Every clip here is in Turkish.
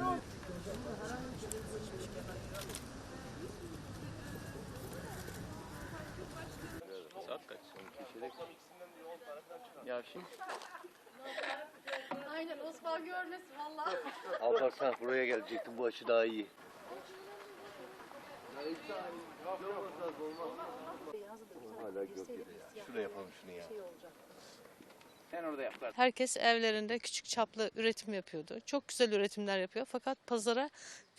Karol. Saat kaç? Ya şimdi. Aynen Osman görmesin valla. Alparslan buraya gelecektim bu açı daha iyi. Hala gök ya. Şuraya yapalım şunu ya. Şey olacak sen orada yap. zaten. Herkes evlerinde küçük çaplı üretim yapıyordu. Çok güzel üretimler yapıyor fakat pazara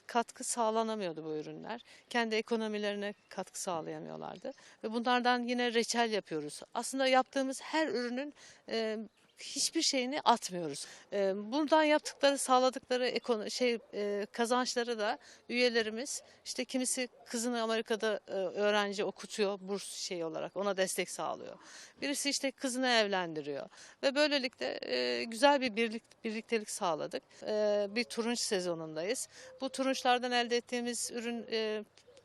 katkı sağlanamıyordu bu ürünler. Kendi ekonomilerine katkı sağlayamıyorlardı. Ve bunlardan yine reçel yapıyoruz. Aslında yaptığımız her ürünün e, hiçbir şeyini atmıyoruz. E, bundan yaptıkları, sağladıkları ekono- şey e, kazançları da üyelerimiz işte kimisi kızını Amerika'da e, öğrenci okutuyor burs şey olarak ona destek sağlıyor. Birisi işte kızını evlendiriyor ve böylelikle e, güzel bir birlik, birliktelik sağladık. E, bir turunç sezonundayız. Bu turunçlardan elde ettiğimiz ürün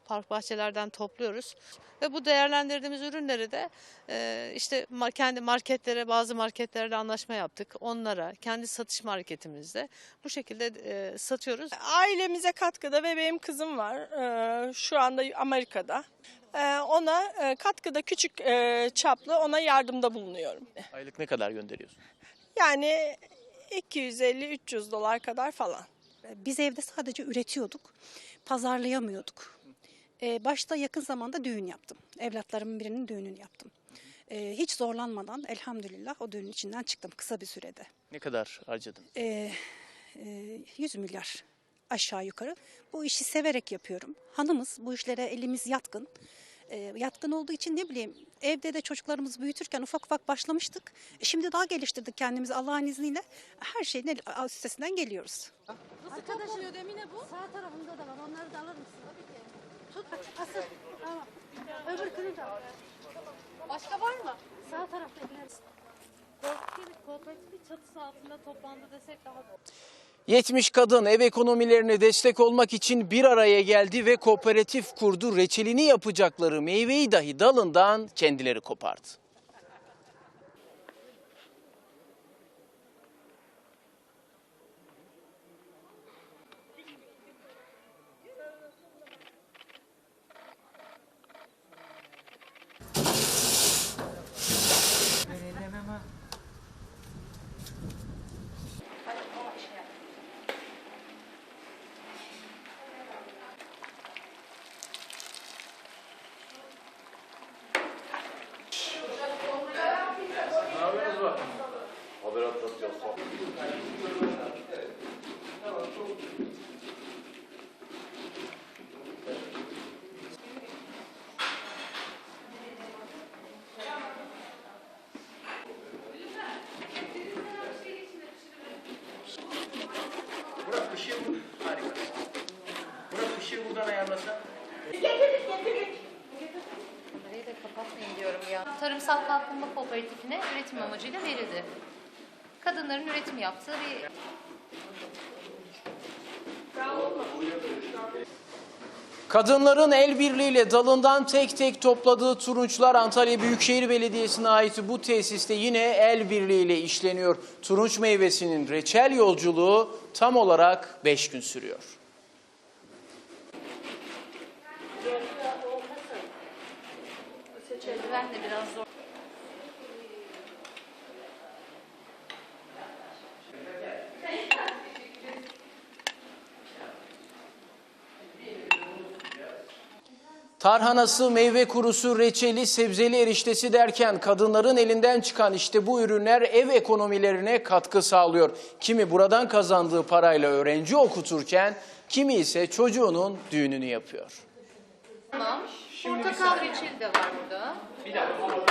park bahçelerden topluyoruz ve bu değerlendirdiğimiz ürünleri de e, işte kendi marketlere bazı marketlerle anlaşma yaptık. Onlara kendi satış marketimizde bu şekilde e, satıyoruz. Ailemize katkıda ve benim kızım var. Ee, Şu anda Amerika'da. Ee, Ona e, katkıda küçük e, çaplı ona yardımda bulunuyorum. Aylık ne kadar gönderiyorsun? Yani 250-300 dolar kadar falan. Biz evde sadece üretiyorduk, pazarlayamıyorduk. Ee, başta yakın zamanda düğün yaptım. Evlatlarımın birinin düğününü yaptım. Ee, hiç zorlanmadan elhamdülillah o düğünün içinden çıktım kısa bir sürede. Ne kadar harcadın? Ee, e, 100 milyar aşağı yukarı. Bu işi severek yapıyorum. Hanımız bu işlere elimiz yatkın. Ee, yatkın olduğu için ne bileyim evde de çocuklarımızı büyütürken ufak ufak başlamıştık. E, Şimdi daha geliştirdik kendimizi Allah'ın izniyle. Her şeyin el- üstesinden geliyoruz. Nasıl toplanıyor Demine bu? Sağ tarafında da var. Onları da alır mısın? Tabii ki. Tut. Asıl. Tamam. Öbür da al. Başka var mı? Sağ taraftakiler. Kooperatif, kooperatif çatısı altında toplandı desek daha doğru. 70 kadın ev ekonomilerine destek olmak için bir araya geldi ve kooperatif kurdu. Reçelini yapacakları meyveyi dahi dalından kendileri kopardı. Işığı buradan ayarlasa. Burayı da kapatmayın diyorum ya. Tarımsal Kalkınma Kooperatifine üretim amacıyla verildi. Kadınların üretim yaptığı bir Kadınların el birliğiyle dalından tek tek topladığı turunçlar Antalya Büyükşehir Belediyesi'ne ait bu tesiste yine el birliğiyle işleniyor. Turunç meyvesinin reçel yolculuğu tam olarak 5 gün sürüyor. Eldiven de biraz zor. Tarhanası, meyve kurusu, reçeli, sebzeli eriştesi derken kadınların elinden çıkan işte bu ürünler ev ekonomilerine katkı sağlıyor. Kimi buradan kazandığı parayla öğrenci okuturken kimi ise çocuğunun düğününü yapıyor. Tamam. Portakal reçeli de var burada. Bir dakika.